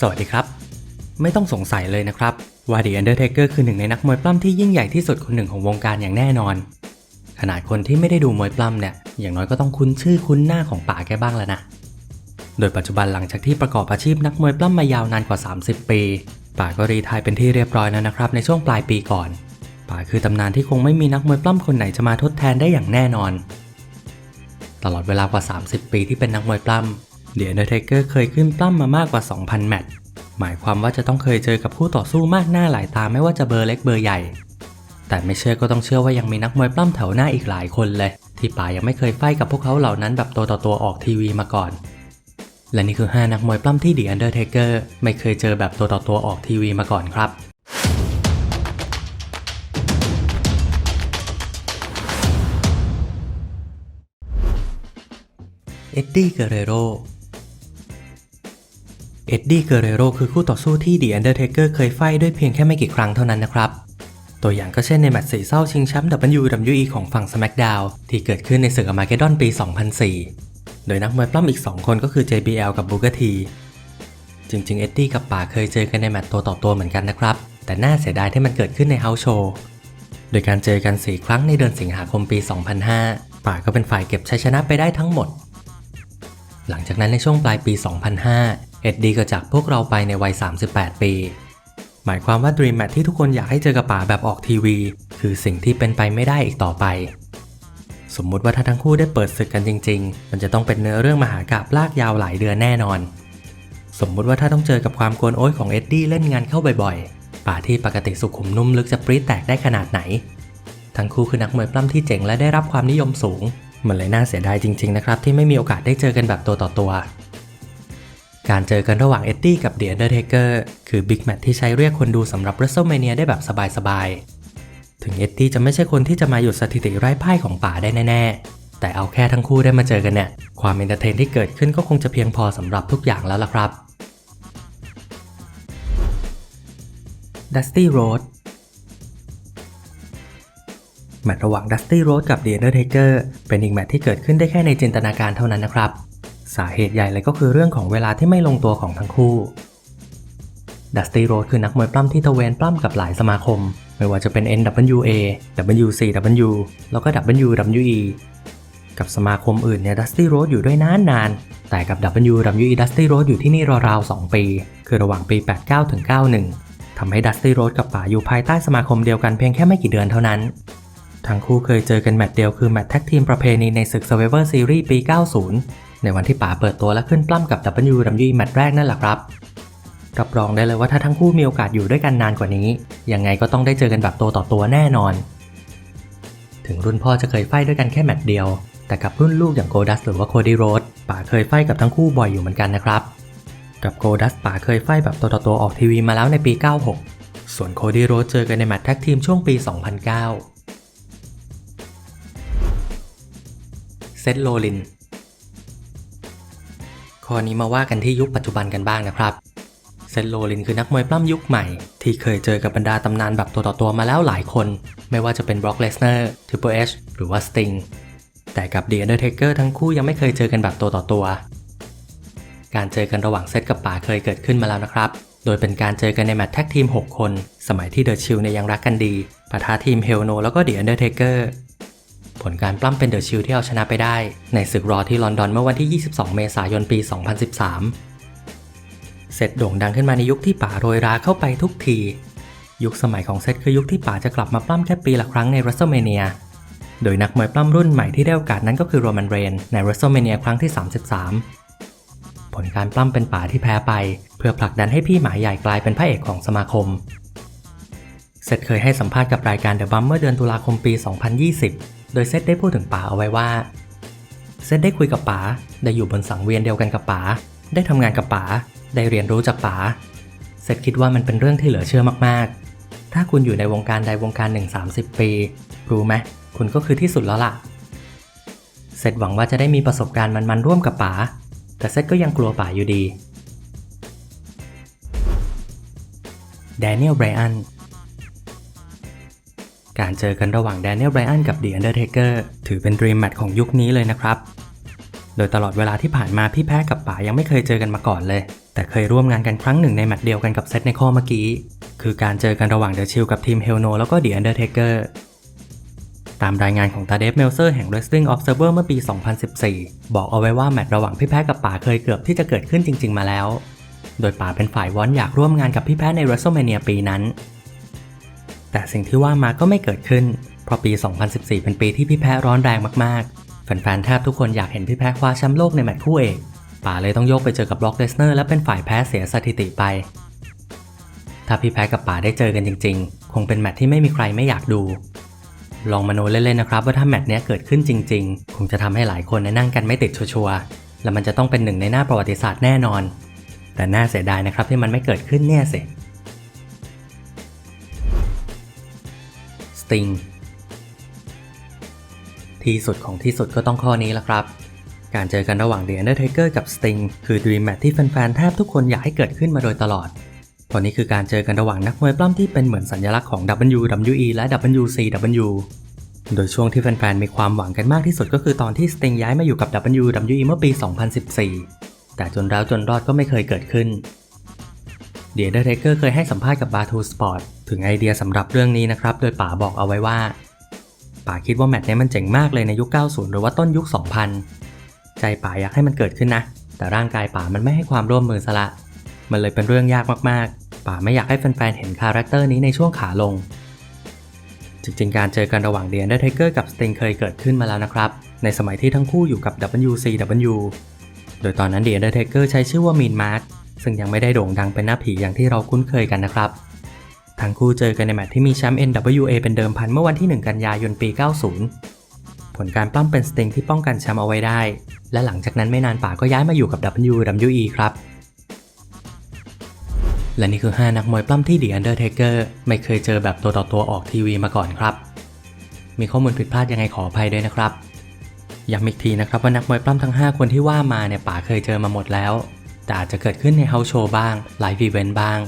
สวัสดีครับ ไม่ต้องสงสัยเลยนะครับว่า The Undertaker คือหนึ่งในนักมวยปล้ำที่ยิ่งใหญ่ที่สุดคนหนึ่งของวงการอย่างแน่นอน ขนาดคนที่ไม่ได้ดูมวยปล้ำเนี่ยอย่างน้อยก็ต้องคุ้นชื่อคุ้นหน้าของป๋าแกบ้างแล้วนะ โดยปัจจุบันหลังจากที่ประกอบอาชีพนักมวยปล้ำมายาวนานกว่า 30 ปีป๋าก็รีทายเป็นที่เรียบร้อยแล้วนะครับ ในช่วงปลายปีก่อนป๋าคือตำนานที่คงไม่มีนักมวยปล้ำคนไหนจะมาทดแทนได้อย่างแน่นอน ตลอดเวลากว่า 30 ปีที่เป็นนักมวยปล้ำ เดียร์เดอร์เทเกอร์เคยขึ้นปล้ำมามากกว่า 2,000 แมตช์ หมายความว่าจะต้องเคยเจอกับคู่ต่อสู้มากหน้าหลายตาไม่ว่าจะเบอร์เล็กเบอร์ใหญ่ แต่ไม่เชื่อก็ต้องเชื่อว่ายังมีนักมวยปล้ำแถวหน้าอีกหลายคนเลย ที่ป๋ายังไม่เคยไฟกับพวกเขาเหล่านั้นแบบตัวต่อตัวออกทีวีมาก่อน และนี่คือ 5 นักมวยปล้ำที่ The Undertaker ไม่เคยเจอแบบตัวต่อตัวออกทีวีมาก่อนครับเอ็ดดี้ เกเรโร เอ็ดดี้เกเรโรคือคู่ต่อสู้ที่ The Undertaker เคยไฟด้วยเพียงแค่ไม่กี่ครั้งเท่านั้นนะครับ ตัวอย่างก็เช่นในแมตช์สีเศร้าชิงแชมป์ WWE ของฝั่ง SmackDown ที่เกิดขึ้นในศึกอมาเกดอนปี 2004 โดยนักมวยปล้ำอีก 2 คนก็คือ JBL กับ Booker T จริงๆ เอ็ดดี้กับป๋าเคยเจอกันในแมตช์ตัวต่อตัวเหมือนกันนะครับ แต่น่าเสียดายที่มันเกิดขึ้นในเฮาส์โชว์โดยการเจอกัน 4 ครั้งในเดือนสิงหาคมปี 2005ป๋าก็เป็นฝ่ายเก็บชัยชนะไปได้ทั้งหมด หลังจากนั้นในช่วงปลายปี 2005 เอ็ดดี้ก็จากพวกเราไปในวัย 38 ปี หมายความว่า Dream Match ที่ทุกคนอยากให้เจอกับป๋าแบบออกทีวี คือสิ่งที่เป็นไปไม่ได้อีกต่อไป สมมุติว่าถ้าทั้งคู่ได้เปิดศึกกันจริง ๆ มันจะต้องเป็นเนื้อเรื่องมหากาบลากยาวหลายเดือนแน่นอน สมมุติว่าถ้าต้องเจอกับความโกนโอยของเอ็ดดี้เล่นงานเข้าบ่อยๆ ป่าที่ปกติสุขุมนุ่มลึกจะปรี๊ดแตกได้ขนาดไหน ทั้งคู่คือนักมวยปล้ำที่เจ๋งและได้รับความนิยมสูง มันเลยน่าเสียดายจริง ๆ นะครับที่ไม่มีโอกาสได้เจอกันแบบตัวต่อตัว การเจอกันระหว่างเอ็ดดี้กับเดียร์เดอร์เทเกอร์คือบิ๊กแมตช์ที่ใช้เรียกคนดูสำหรับ WrestleMania ได้แบบสบายๆ ถึงเอ็ดดี้จะไม่ใช่คนที่จะมาหยุดสถิติไร้พ่ายของป่าได้แน่ๆ แต่เอาแค่ทั้งคู่ได้มาเจอกันเนี่ย ความเอนเตอร์เทนที่เกิดขึ้นก็คงจะเพียงพอสำหรับทุกอย่างแล้วล่ะครับ Dusty Road แมตช์ระหว่าง Dusty Road กับ The Undertaker เป็นอีกแมตช์ที่เกิดขึ้นได้แค่ในจินตนาการเท่านั้นนะครับ สาเหตุใหญ่เลยก็คือเรื่องของเวลาที่ไม่ลงตัวของทั้งคู่ Dusty Road คือนักมวยปล้ำที่ตะเวนปล้ำกับหลายสมาคม ไม่ว่าจะเป็น NWA WCW แล้วก็ WWE กับสมาคมอื่นเนี่ย Dusty Road อยู่ด้วยนานนาน แต่กับ WWE Dusty Road อยู่ที่นี่ราวๆ2ปี คือระหว่างปี 89ถึง91ทำให้ Dusty Road กับป๋าอยู่ภายใต้สมาคมเดียวกันเพียงแค่ไม่กี่เดือนเท่านั้น ทั้งคู่เคยเจอกันแมตช์เดียวคือแมตช์แท็กทีมประเพณีในศึก Survivor Series ปี 90 ในวันที่ป๋าเปิดตัวและขึ้นปล้ำกับ WWE แมตช์แรกนั่นแหละครับรับรองได้เลยว่าถ้าทั้งคู่มีโอกาสอยู่ด้วยกันนานกว่านี้ ยังไงก็ต้องได้เจอกันแบบตัวต่อตัวแน่นอน ถึงรุ่นพ่อจะเคยไฟด้วยกันแค่แมตช์เดียว แต่กับรุ่นลูกอย่างโกดัสหรือว่าโคดี้โรดป๋าเคยไฟกับทั้งคู่บ่อยอยู่เหมือนกันนะครับ กับโกดัสป๋าเคยไฟแบบตัวต่อตัวออกทีวีมาแล้วในปี 96 ส่วนโคดี้โรดเจอกันในแมตช์แท็กทีมช่วงปี 2009 เซธโรลิน ข้อนี้มาว่ากันที่ยุคปัจจุบันกันบ้างนะครับ เซธโรลินคือนักมวยปล้ำยุคใหม่ ที่เคยเจอกับบรรดาตำนานแบบตัวต่อตัวมาแล้วหลายคน ไม่ว่าจะเป็นบร็อกเลสเนอร์ Triple H หรือว่าสติงแต่กับ The Undertaker ทั้งคู่ยังไม่เคยเจอกันแบบตัวต่อตัว การเจอกันระหว่างเซตกับป๋าเคยเกิดขึ้นมาแล้วนะครับ โดยเป็นการเจอกันในแมตช์แท็กทีม 6 คน สมัยที่เดอะชิลเนี่ยยังรักกันดีปะทะทีมเฮลโนแล้วก็ The Undertaker ผลการปล้ำเป็นเดอะชิลที่เอาชนะไปได้ ในศึกรอที่ลอนดอนเมื่อวันที่ 22 เมษายนปี 2013 เซตโด่งดังขึ้นมาในยุคที่ป๋าโรยราเข้าไปทุกที ยุคสมัยของเซตคือยุคที่ป๋าจะกลับมาปล้ำแค่ปีละครั้งใน WrestleMania โดยนักมวยปล้ำรุ่นใหม่ที่ได้โอกาสนั้นก็คือโรมันเรนใน WrestleMania ครั้งที่ 33 ผลการปล้ำเป็นป๋าที่แพ้ไป เพื่อผลักดันให้พี่หมาใหญ่กลายเป็นพระเอกของสมาคมเซตเคยให้สัมภาษณ์กับรายการ The Bump เมื่อเดือนตุลาคมปี 2020 โดยเซตได้พูดถึงป๋าเอาไว้ว่า เซตได้คุยกับป๋าได้อยู่บนสังเวียนเดียวกันกับป๋าได้ทำงานกับป๋าได้เรียนรู้จากป๋าเซตคิดว่ามันเป็นเรื่องที่เหลือเชื่อมากๆ ถ้าคุณอยู่ในวงการใดวงการหนึ่ง30 ปี รู้ไหมคุณก็คือที่สุดแล้วล่ะ เซตหวังว่าจะได้มีประสบการณ์มันๆร่วมกับป๋าแต่เซตก็ยังกลัวป๋าอยู่ดีแดเนียลไบรอัน การเจอกันระหว่างแดเนียลไบรอันกับ The Undertaker ถือเป็น Dream Match ของยุคนี้เลยนะครับ โดยตลอดเวลาที่ผ่านมาพี่แพ้กับป๋ายังไม่เคยเจอกันมาก่อนเลย แต่เคยร่วมงานกันครั้งหนึ่งในแมตช์เดียวกันกับเซตในข้อเมื่อกี้ คือการเจอกันระหว่างเดอะชิลกับทีมเฮลโนแล้วก็เดียนเดอร์เทเกอร์ตามรายงานของตาเดฟเมลเซอร์แห่ง Wrestling Observer เมื่อปี 2014 บอกเอาไว้ว่าแมตช์ระหว่างพี่แพ้กับป๋าเคยเกือบที่จะเกิดขึ้นจริง ๆ มาแล้ว โดยป๋าเป็นฝ่ายวอนอยากร่วมงานกับพี่แพ้ใน WrestleMania ปีนั้น แต่สิ่งที่ว่ามาก็ไม่เกิดขึ้น เพราะปี 2014 เป็นปีที่พี่แพ้ร้อนแรงมากๆ แฟนๆแทบทุกคนอยากเห็นพี่แพ้คว้าแชมป์โลกในแมตช์คู่เอกป๋าเลยต้องโยกไปเจอกับบล็อกเลสเนอร์และเป็นฝ่ายแพ้เสียสถิติไป ถ้าพี่แพ้กับป๋าได้เจอกันจริง ๆ คงเป็นแมตช์ที่ไม่มีใครไม่อยากดู ลองมโนเล่นๆนะครับว่าถ้าแมตช์นี้เกิดขึ้นจริง ๆ คงจะทำให้หลายคนนั่งกันไม่ติดชัวร์ๆแล้วมันจะต้องเป็นหนึ่งในหน้าประวัติศาสตร์แน่นอน แต่น่าเสียดายนะครับที่มันไม่เกิดขึ้นเนี่ยสิ ติง ที่สุดของที่สุดก็ต้องข้อนี้ละครับ การเจอกันระหว่าง The Undertaker กับ Sting คือ Dream Match ที่แฟนๆแทบทุกคนอยากให้เกิดขึ้นมาโดยตลอดเพราะนี่คือการเจอกันระหว่างนักมวยปล้ำที่เป็นเหมือนสัญลักษณ์ของ WWE และ WCW โดยช่วงที่แฟนๆมีความหวังกันมากที่สุดก็คือตอนที่ Sting ย้ายมาอยู่กับ WWE เมื่อปี 2014 แต่จนแล้วจนรอดก็ไม่เคยเกิดขึ้น เดียร์เทเกอร์เคยให้สัมภาษณ์กับ Bar 2 Sport ถึงไอเดียสำหรับเรื่องนี้นะครับ โดยป๋าบอกเอาไว้ว่าป๋าคิดว่าแมตช์นี้มันเจ๋งมากเลยในยุค 90 หรือว่าต้นยุค 2000 ใจป๋าอยากให้มันเกิดขึ้นนะ แต่ร่างกายป๋ามันไม่ให้ความร่วมมือซะละ มันเลยเป็นเรื่องยากมากๆ ป๋าไม่อยากให้แฟนๆ เห็นคาแรคเตอร์นี้ในช่วงขาลง จริงๆ การเจอกันระหว่างเดียร์เทเกอร์กับสติงเคยเกิดขึ้นมาแล้วนะครับ ในสมัยที่ทั้งคู่อยู่กับ WCW โดยตอนนั้นเดียร์เทเกอร์ใช้ชื่อว่ามีนมาร์ ซึ่งยังไม่ได้โด่งดังเป็นหน้าผีอย่างที่เราคุ้นเคยกันนะครับ ทั้งคู่เจอกันในแมตช์ที่มีแชมป์ NWA เป็นเดิมพันเมื่อวันที่ 1 กันยายนปี 90 ผลการปล้ำเป็นสติงที่ป้องกันแชมป์เอาไว้ได้ และหลังจากนั้นไม่นานป่าก็ย้ายมาอยู่กับ WWE ครับและนี่คือ 5 นักมวยปล้ำที่ The Undertaker ไม่เคยเจอแบบตัวต่อตัวออกทีวีมาก่อนครับ มีข้อมูลผิดพลาดยังไงขออภัยด้วยนะครับ ย้ำอีกทีนะครับว่านักมวยปล้ำทั้ง 5 คนที่ว่ามาเนี่ยป่าเคยเจอมาหมดแล้ว แต่อาจจะเกิดขึ้นในเฮาโชว์บ้าง ไลฟ์อีเวนต์บ้าง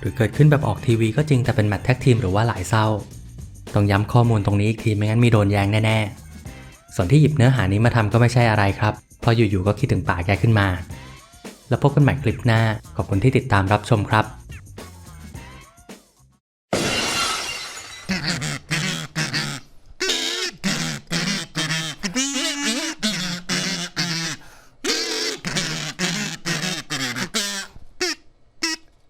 หรือเกิดขึ้นแบบออกทีวีก็จริงแต่เป็นแมตช์แท็กทีมหรือว่าหลายเศร้า ต้องย้ำข้อมูลตรงนี้อีกทีไม่งั้นมีโดนแย้งแน่ๆ ส่วนที่หยิบเนื้อหานี้มาทำก็ไม่ใช่อะไรครับ เพราะอยู่ๆก็คิดถึงป่าแกขึ้นมา แล้วพบกันใหม่คลิปหน้า ขอบคุณที่ติดตามรับชมครับ